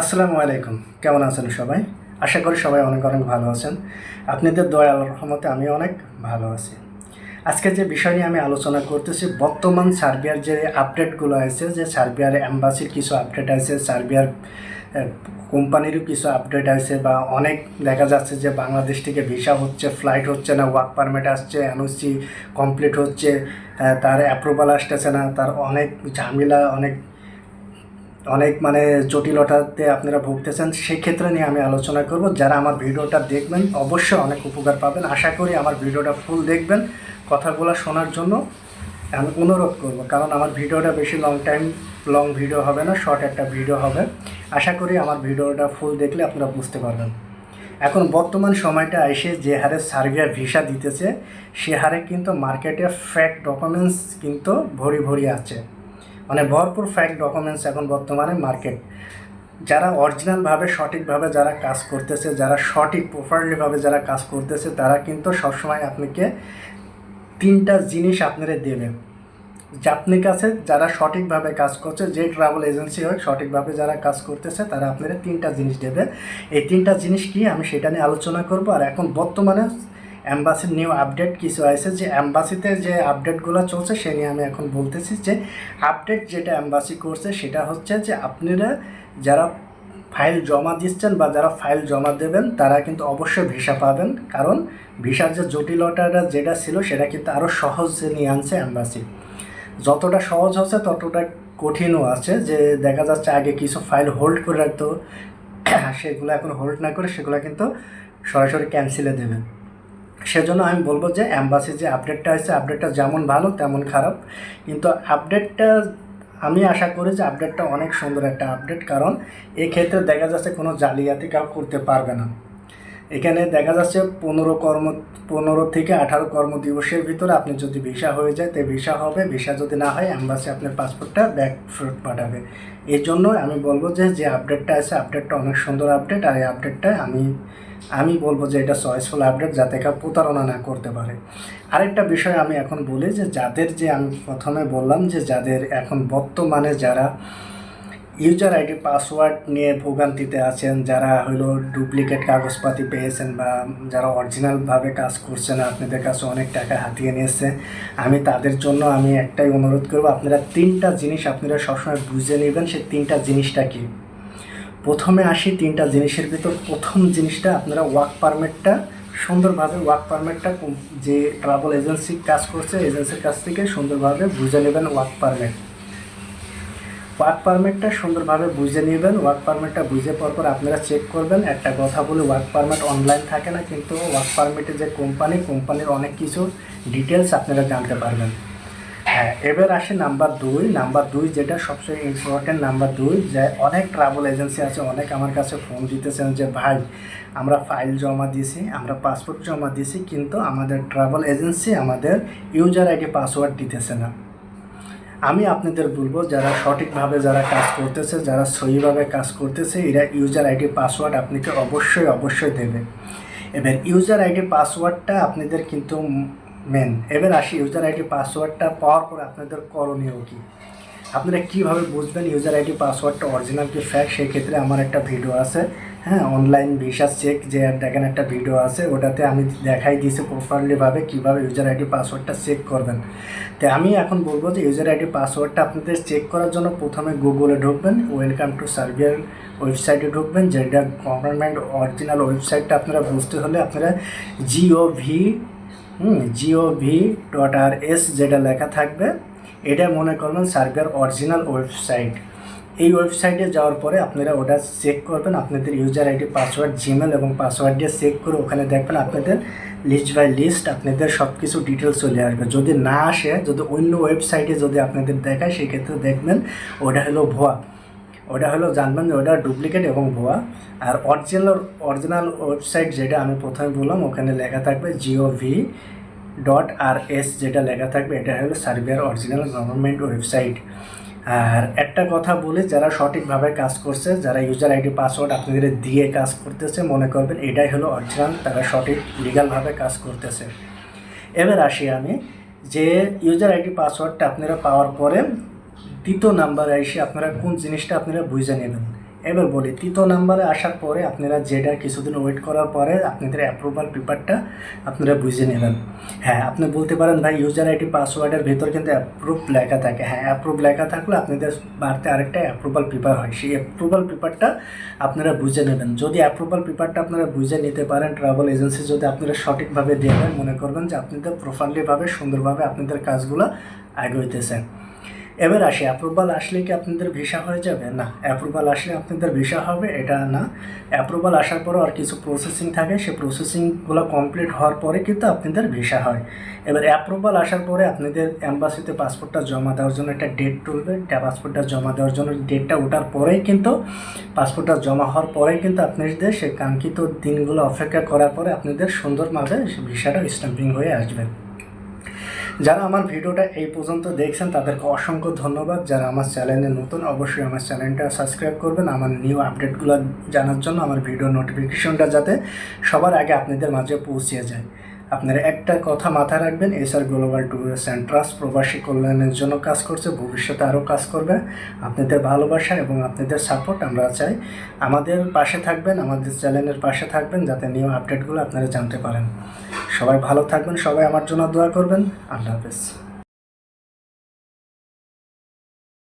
আসসালামু আলাইকুম। কেমন আছেন সবাই? আশা করি সবাই অনেক অনেক ভালো আছেন। আপনাদের দয়া আল্লাহর রহমতে আমি অনেক ভালো আছি। আজকে যে বিষয় নিয়ে আমি আলোচনা করতেছি, বর্তমান সার্বিয়ার যে আপডেটগুলো আছে, যে সার্বিয়ার অ্যাম্বাসির কিছু আপডেট আছে, সার্বিয়ার কোম্পানিরও কিছু আপডেট আছে বা অনেক দেখা যাচ্ছে যে বাংলাদেশ থেকে ভিসা হচ্ছে ফ্লাইট হচ্ছে না ওয়ার্ক পারমিট আসছে এনওসি কমপ্লিট হচ্ছে তার অ্যাপ্রুভাল আসতেছে না, তার অনেক ঝামেলা, অনেক অনেক মানে জটিলতাতে আপনারা ভুগতেছেন সেই ক্ষেত্রে নিয়ে আমি আলোচনা করব। যারা আমার ভিডিওটা দেখবেন, অবশ্যই অনেক উপকার পাবেন। আশা করি আমার ভিডিওটা ফুল দেখবেন। কথাগুলো শোনার জন্য আমি অনুরোধ করব, কারণ আমার ভিডিওটা বেশি লং টাইম লং ভিডিও হবে না শর্ট একটা ভিডিও হবে। আশা করি আমার ভিডিওটা ফুল দেখলে আপনারা বুঝতে পারবেন। এখন বর্তমান সময়টা এসে যে হারে সার্বিয়া ভিসা দিতেছে, সে হারে কিন্তু মার্কেটে ফ্যাক ডকুমেন্টস কিন্তু ভরি ভরি আছে। মানে ভরপুর ফ্যাক ডকুমেন্টস এখন বর্তমানে মার্কেট যারা অরিজিনালভাবে সঠিকভাবে যারা কাজ করতেছে, যারা সঠিক প্রপারলিভাবে যারা কাজ করতেছে, তারা কিন্তু সবসময় আপনাকে তিনটা জিনিস আপনারা দেবে। যে আপনার কাছে যারা সঠিকভাবে কাজ করছে, যে ট্রাভেল এজেন্সি হোক সঠিকভাবে যারা কাজ করতেছে, তারা আপনারা তিনটা জিনিস দেবে। এই তিনটা জিনিস কি আমি সেটা নিয়ে আলোচনা করব। আর এখন বর্তমানে অ্যাম্বাসির নিউ আপডেট কিছু আছে যে অ্যাম্বাসিতে যে আপডেটগুলো চলছে সে নিয়ে আমি এখন বলতেছি যে আপডেট যেটা অ্যাম্বাসি করছে সেটা হচ্ছে যে আপনারা যারা ফাইল জমা দিচ্ছেন বা যারা ফাইল জমা দেবেন তারা কিন্তু অবশ্যই ভিসা পাবেন। কারণ ভিসার যে জটিলতাটা যেটা ছিল সেটা কিন্তু আরও সহজে নিয়ে আনছে অ্যাম্বাসি যতটা সহজ হচ্ছে ততটা কঠিনও আছে যে দেখা যাচ্ছে আগে কিছু ফাইল হোল্ড করে রাখতো, সেগুলো এখন হোল্ড না করে সেগুলো কিন্তু সরাসরি ক্যান্সেলে দেবে। সেজন্য আমি বলব যে অ্যাম্বাসির যে আপডেটটা আছে আপডেটটা যেমন ভালো, তেমন খারাপ। কিন্তু আপডেটটা আমি আশা করি যে আপডেটটা অনেক সুন্দর একটা আপডেট কারণ এক্ষেত্রে দেখা যাচ্ছে কোনো জালিয়াতি কাউ করতে পারবে না। এখানে দেখা যাচ্ছে পনেরো কর্ম, পনেরো থেকে আঠারো কর্মদিবসের ভিতরে আপনি যদি ভিসা হয়ে যায়, তো ভিসা হবে। ভিসা যদি না হয়, অ্যাম্বাসি আপনার পাসপোর্টটা ব্যাক ফেরত পাঠাবে। এই জন্য আমি বলব যে যে আপডেটটা আছে, আপডেটটা অনেক সুন্দর আপডেট। আর এই আপডেটটা আমি আমি বলব যে এটা চয়েসফুল আপডেট যাতে কেউ প্রতারণা না করতে পারে। আরেকটা বিষয় আমি এখন বলি যে, যাদের যে আমি প্রথমে বললাম যে, যাদের এখন বর্তমানে যারা ইউজার আইডি পাসওয়ার্ড নিয়ে ভোগান্তিতে আছেন, যারা হলো ডুপ্লিকেট কাগজপাতি পেয়েছেন বা যারা অরিজিনালভাবে কাজ করছেন, আপনাদের কাছে অনেক টাকা হাতিয়ে নিয়েছে। আমি তাদের জন্য আমি একটাই অনুরোধ করব, আপনারা তিনটা জিনিস আপনারা সবসময় বুঝে নেবেন, সেই তিনটা জিনিসটা কি? প্রথমে আসি তিনটা জিনিসের ভিতর। প্রথম জিনিসটা, আপনারা ওয়ার্ক পারমিটটা সুন্দরভাবে ওয়ার্ক পারমিটটা যে ট্রাভেল এজেন্সি কাজ করছে এজেন্সির কাছ থেকে সুন্দরভাবে বুঝে নেবেন ওয়ার্ক পারমিট ওয়ার্ক পারমিটটা সুন্দরভাবে বুঝে নেবেন। ওয়ার্ক পারমিটটা বুঝে পর পর আপনারা চেক করবেন। একটা কথা বলি ওয়ার্ক পারমিট অনলাইন থাকে না, কিন্তু ওয়ার্ক পারমিটের যে কোম্পানি কোম্পানির অনেক কিছু ডিটেলস আপনারা জানতে পারবেন। হ্যাঁ এবার আসে নাম্বার দুই। নাম্বার দুই যেটা সবচেয়ে ইম্পর্টেন্ট নাম্বার দুই, যে অনেক ট্রাভেল এজেন্সি আছে, অনেক আমার কাছে ফোন দিতেছেন যে, ভাই, আমরা ফাইল জমা দিয়েছি, আমরা পাসপোর্ট জমা দিয়েছি, কিন্তু আমাদের ট্রাভেল এজেন্সি আমাদের ইউজার আইডি পাসওয়ার্ড দিতেছে না। আমি আপনাদের বলব, যারা সঠিকভাবে যারা কাজ করতেছে, যারা সহিভাবে কাজ করতেছে, এরা ইউজার আইডি পাসওয়ার্ড আপনাকে অবশ্যই অবশ্যই দেবে। এবার ইউজার আইডি পাসওয়ার্ডটা আপনাদের কিন্তু মেন এবার আসি ইউজার আইডি পাসওয়ার্ডটা পাওয়ার পর আপনাদের করণীয় কী? আপনারা কীভাবে বুঝবেন ইউজার আইডি পাসওয়ার্ডটা অরিজিনাল কি ফ্যাক সেই ক্ষেত্রে আমার একটা ভিডিও আছে। হ্যাঁ অনলাইন ভিসা চেক যে দেখেন একটা ভিডিও আছে, ওটাতে আমি দেখাই দিয়েছি প্রপারলিভাবে কীভাবে ইউজার আইডি পাসওয়ার্ডটা চেক করবেন। তো আমি এখন বলব যে ইউজার আইডি পাসওয়ার্ডটা আপনাদের চেক করার জন্য প্রথমে গুগলে ঢুকবেন ওয়েলকাম টু সার্বিয়ার ওয়েবসাইটে ঢুকবেন, যেটা গভর্নমেন্ট অরিজিনাল ওয়েবসাইটটা আপনারা বুঝতে হলে আপনারা G O V G O V dot R S যেটা লেখা থাকবে এটা মনে করবেন সার্বিয়ার অরিজিনাল ওয়েবসাইট। এই ওয়েবসাইটে যাওয়ার পরে আপনারা ওটা চেক করবেন, আপনাদের ইউজার আইডি পাসওয়ার্ড জিমেল এবং পাসওয়ার্ড দিয়ে চেক করে ওখানে দেখবেন আপনাদের লিস্ট বাই লিস্ট আপনাদের সব কিছু ডিটেলস চলে আসবে। যদি না আসে, যদি অন্য ওয়েবসাইটে যদি আপনাদের দেখায়, সেক্ষেত্রে দেখবেন ওটা হলো ভুয়া। ওটা হলো জানবেন যে ওটা ডুপ্লিকেট এবং ভুয়া। আর অরিজিনাল অরিজিনাল ওয়েবসাইট যেটা আমি প্রথমে বললাম, ওখানে লেখা থাকবে G O V dot R S যেটা লেখা থাকবে, এটা হলো সার্বিয়ার অরিজিনাল গভর্নমেন্ট ওয়েবসাইট আর একটা কথা বলি, যারা সঠিকভাবে কাজ করছে, যারা ইউজার আইডি পাসওয়ার্ড আপনাদের দিয়ে কাজ করতেছে, মনে করবেন এটাই হলো অরিজিনাল তারা সঠিক লিগালভাবে কাজ করতেছে। এবার আসি আমি, যে ইউজার আইডি পাসওয়ার্ডটা আপনারা পাওয়ার পরে দ্বিতীয় নাম্বারে এসে আপনারা কোন জিনিসটা আপনারা বুঝে নেবেন? এবার বলি তৃতীয় নাম্বারে আসার পরে আপনারা যেটা কিছুদিন ওয়েট করার পরে আপনাদের অ্যাপ্রুভাল পেপারটা আপনারা বুঝে নেবেন। হ্যাঁ আপনি বলতে পারেন ভাই ইউজার আইডি পাসওয়ার্ডের ভেতর কিন্তু অ্যাপ্রুভ লেখা থাকে। হ্যাঁ অ্যাপ্রুভ লেখা থাকলে আপনাদের বাড়তে আরেকটা অ্যাপ্রুভাল পেপার হয়। সেই অ্যাপ্রুভাল পেপারটা আপনারা বুঝে নেবেন। যদি অ্যাপ্রুভাল পেপারটা আপনারা বুঝে নিতে পারেন ট্রাভেল এজেন্সি যদি আপনারা সঠিকভাবে দেবেন মনে করবেন যে আপনাদের প্রপারলিভাবে সুন্দরভাবে আপনাদের কাজগুলো আগে এবার আসি অ্যাপ্রুভাল আসলে কি আপনাদের ভিসা হয়ে যাবে? না অ্যাপ্রুভাল আসলে আপনাদের ভিসা হবে, এটা না। অ্যাপ্রুভাল আসার পরও আর কিছু প্রসেসিং থাকে সেই প্রসেসিংগুলো কমপ্লিট হওয়ার পরে কিন্তু আপনাদের ভিসা হয়। এবার অ্যাপ্রুভাল আসার পরে আপনাদের অ্যাম্বাসিতে পাসপোর্টটা জমা দেওয়ার জন্য একটা ডেট তুলবে। পাসপোর্টটা জমা দেওয়ার জন্য ডেটটা ওঠার পরেই কিন্তু পাসপোর্টটা জমা হওয়ার পরেই কিন্তু আপনাদের সেই কাঙ্ক্ষিত দিনগুলো অপেক্ষা করার পরে আপনাদের সুন্দরভাবে ভিসাটা স্ট্যাম্পিং হয়ে আসবে। যারা আমার ভিডিওটা এই পর্যন্ত দেখছেন, তাদেরকে অসংখ্য ধন্যবাদ। যারা আমার চ্যানেলে নতুন, অবশ্যই আমার চ্যানেলটা সাবস্ক্রাইব করবেন। আমার নিউ আপডেটগুলো জানার জন্য আমার ভিডিও নোটিফিকেশনটা যাতে সবার আগে আপনাদের মাঝে পৌঁছে যায়। আপনারা একটা কথা মাথায় রাখবেন SR global tourist and trust প্রবাসী কল্যাণের জন্য কাজ করছে, ভবিষ্যতে আরও কাজ করবে। আপনাদের ভালোবাসা এবং আপনাদের সাপোর্ট আমরা চাই। আমাদের পাশে থাকবেন, আমাদের চ্যানেলের পাশে থাকবেন, যাতে নিউ আপডেটগুলো আপনারা জানতে পারেন। সবাই ভালো থাকবেন সবাই আমার জন্য দোয়া করবেন। আল্লাহ হাফেজ।